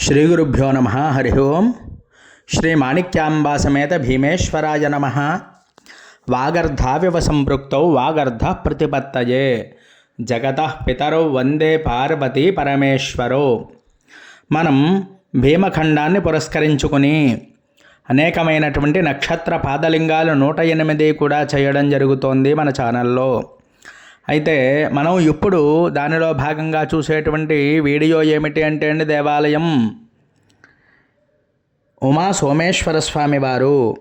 శ్రీ గురుభ్యో నమ హరి ఓం. శ్రీ మాణిక్యాంబా సమేత భీమేశ్వరాయ నమ. వాగర్ధావివ సంపృక్తౌ వాగర్ధ ప్రతిపత్తయే జగత పితరౌ వందే పార్వతీ పరమేశ్వరో. మనం భీమఖండాన్ని పురస్కరించుకుని అనేకమైనటువంటి నక్షత్ర పాదలింగాలు నూట ఎనిమిది కూడా చేయడం జరుగుతోంది మన ఛానల్లో. అయితే మనం ఇప్పుడు దానిలో భాగంగా చూసేటువంటి వీడియో ఏమిటి అంటే అండి దేవాలయం. ఉమా సోమేశ్వర స్వామి వారు.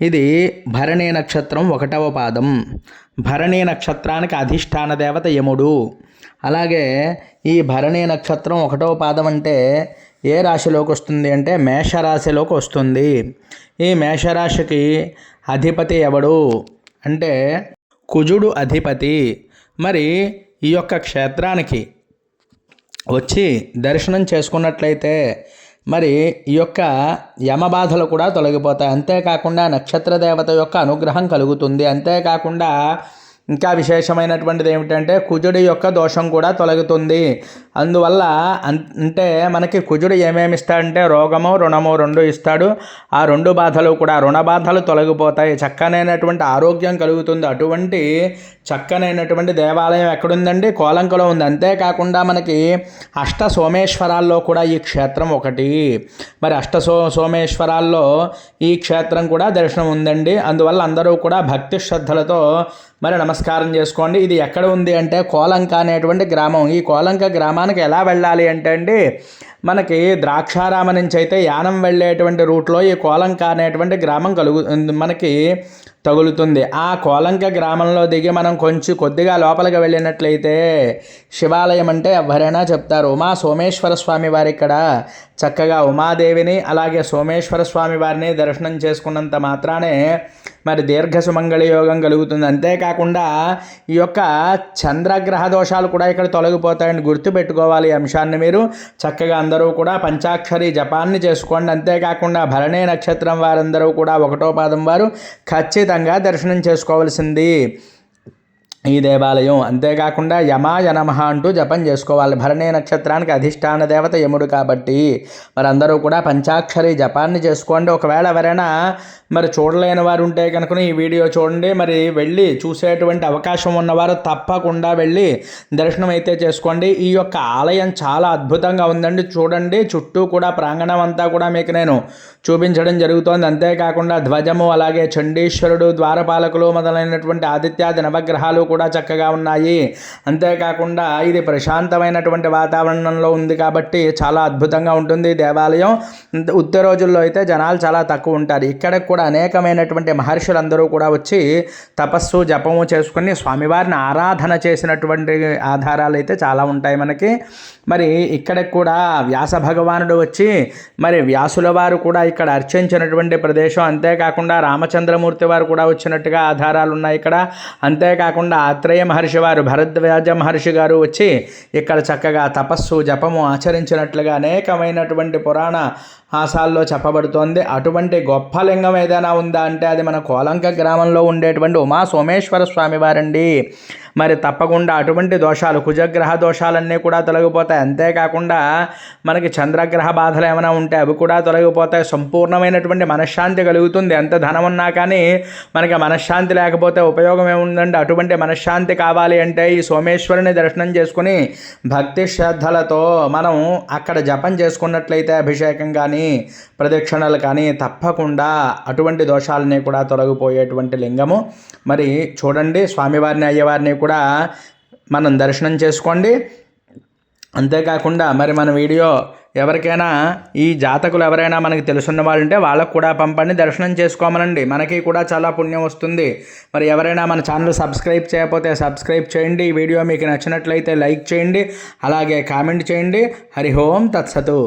ఇది భరణీ నక్షత్రం ఒకటవ పాదం. భరణీ నక్షత్రానికి అధిష్టాన దేవత యముడు. అలాగే ఈ భరణీ నక్షత్రం ఒకటవ పాదం అంటే ఏ రాశిలోకి వస్తుంది అంటే మేషరాశిలోకి వస్తుంది. ఈ మేషరాశికి అధిపతి ఎవడు? అంటే కుజుడు అధిపతి. మరి ఈ యొక్క క్షేత్రానికి వచ్చి దర్శనం చేసుకున్నట్లయితే మరి ఈ యొక్క యమబాధలు కూడా తొలగిపోతాయి. అంతేకాకుండా నక్షత్ర దేవత యొక్క అనుగ్రహం కలుగుతుంది. అంతేకాకుండా ఇంకా విశేషమైనటువంటిది ఏమిటంటే కుజుడి యొక్క దోషం కూడా తొలగుతుంది. అందువల్ల అంటే మనకి కుజుడు ఏమేమి ఇస్తాడంటే రోగము రుణము రెండు ఇస్తాడు. ఆ రెండు బాధలు కూడా రుణ బాధలు తొలగిపోతాయి. చక్కనైనటువంటి ఆరోగ్యం కలుగుతుంది. అటువంటి చక్కనైనటువంటి దేవాలయం ఎక్కడుందండి? కోలంకలో ఉంది. అంతేకాకుండా మనకి అష్ట సోమేశ్వరాల్లో కూడా ఈ క్షేత్రం ఒకటి. మరి అష్ట సో సోమేశ్వరాల్లో ఈ క్షేత్రం కూడా దర్శనం ఉందండి. అందువల్ల అందరూ కూడా భక్తి శ్రద్ధలతో మరి నమస్కారం చేసుకోండి. ఇది ఎక్కడ ఉంది అంటే కోలంక అనేటువంటి గ్రామం. ఈ కోలంక మనకి ఎలా వెళ్ళాలి అంటే అండి మనకి ద్రాక్షారామ నుంచి అయితే యానం వెళ్ళేటువంటి రూట్లో ఈ కోలంక అనేటువంటి గ్రామం కలుగు మనకి తగులుతుంది. ఆ కోలంక గ్రామంలో దిగి మనం కొంచెం కొద్దిగా లోపలికి వెళ్ళినట్లయితే శివాలయం అంటే ఎవరైనా చెప్తారు ఉమా సోమేశ్వర స్వామి వారి ఇక్కడ చక్కగా ఉమాదేవిని అలాగే సోమేశ్వర స్వామి వారిని దర్శనం చేసుకున్నంత మాత్రానే మరి దీర్ఘ సుమంగళ యోగం కలుగుతుంది. అంతేకాకుండా ఈ యొక్క చంద్రగ్రహ దోషాలు కూడా ఇక్కడ తొలగిపోతాయని గుర్తుపెట్టుకోవాలి ఈ అంశాన్ని మీరు. చక్కగా అందరూ కూడా పంచాక్షరి జపాన్ని చేసుకోండి. అంతేకాకుండా భరణే నక్షత్రం వారందరూ కూడా ఒకటో పాదం వారు ఖచ్చితంగా దర్శనం చేసుకోవాల్సింది. ఈ దేవాలయం. అంతేకాకుండా యమాయ నమః అంటూ జపం చేసుకోవాలి. భరణీ నక్షత్రానికి అధిష్టాన దేవత యముడు కాబట్టి మరి అందరూ కూడా పంచాక్షరి జపాన్ని చేసుకోండి. ఒకవేళ ఎవరైనా మరి చూడలేని వారు ఉంటే కనుక ఈ వీడియో చూడండి. మరి వెళ్ళి చూసేటువంటి అవకాశం ఉన్నవారు తప్పకుండా వెళ్ళి దర్శనం అయితే చేసుకోండి. ఈ యొక్క ఆలయం చాలా అద్భుతంగా ఉందండి. చూడండి చుట్టూ కూడా ప్రాంగణం అంతా కూడా మీకు నేను చూపించడం జరుగుతోంది. అంతేకాకుండా ధ్వజము అలాగే చండీశ్వరుడు ద్వారపాలకులు మొదలైనటువంటి ఆదిత్యాది నవగ్రహాలు కూడా కూడా చక్కగా ఉన్నాయి. అంతేకాకుండా ఇది ప్రశాంతమైనటువంటి వాతావరణంలో ఉంది కాబట్టి చాలా అద్భుతంగా ఉంటుంది దేవాలయం. ఉత్తర రోజుల్లో అయితే జనాలు చాలా తక్కువ ఉంటారు. ఇక్కడ కూడా అనేకమైనటువంటి మహర్షులందరూ కూడా వచ్చి తపస్సు జపము చేసుకుని స్వామివారిని ఆరాధన చేసినటువంటి ఆధారాలు అయితే చాలా ఉంటాయి మనకి. మరి ఇక్కడ కూడా వ్యాస భగవానుడు వచ్చి మరి వ్యాసుల వారు కూడా ఇక్కడ అర్చించినటువంటి ప్రదేశం. అంతేకాకుండా రామచంద్రమూర్తి వారు కూడా వచ్చినట్టుగా ఆధారాలు ఉన్నాయి ఇక్కడ. అంతేకాకుండా ఆత్రేయ మహర్షి వారు భరద్వాజ మహర్షి గారు వచ్చి ఇక్కడ చక్కగా తపస్సు జపము ఆచరించినట్లుగా అనేకమైనటువంటి పురాణ ఆసాల్లో చెప్పబడుతోంది. అటువంటి గొప్ప లింగం ఏదైనా ఉందా అంటే అది మన కోలంక గ్రామంలో ఉండేటువంటి ఉమా సోమేశ్వర స్వామి వారండి. మరి తప్పకుండా అటువంటి దోషాలు కుజగ్రహ దోషాలన్నీ కూడా తొలగిపోతాయి. అంతేకాకుండా మనకి చంద్రగ్రహ బాధలు ఏమైనా ఉంటే అవి కూడా తొలగిపోతాయి. సంపూర్ణమైనటువంటి మనశ్శాంతి కలుగుతుంది. ఎంత ధనం ఉన్నా కానీ మనకి మనశ్శాంతి లేకపోతే ఉపయోగం ఏముందండి? అటువంటి మనశ్శాంతి కావాలి అంటే ఈ సోమేశ్వరుని దర్శనం చేసుకుని భక్తి శ్రద్ధలతో మనం అక్కడ జపం చేసుకున్నట్లయితే అభిషేకం కానీ కానీ ప్రదక్షిణలు కానీ తప్పకుండా అటువంటి దోషాలని కూడా తొలగిపోయేటువంటి లింగము. మరి చూడండి స్వామివారిని అయ్యవారిని కూడా మనం దర్శనం చేసుకోండి. అంతేకాకుండా మరి మన వీడియో ఎవరికైనా ఈ జాతకులు ఎవరైనా మనకి తెలుసున్న వాళ్ళు ఉంటే వాళ్ళకు కూడా పంపండి దర్శనం చేసుకోమనండి. మనకి కూడా చాలా పుణ్యం వస్తుంది. మరి ఎవరైనా మన ఛానల్ సబ్స్క్రైబ్ చేయకపోతే సబ్స్క్రైబ్ చేయండి. ఈ వీడియో మీకు నచ్చినట్లయితే లైక్ చేయండి. అలాగే కామెంట్ చేయండి. హరి ఓం తత్సతు.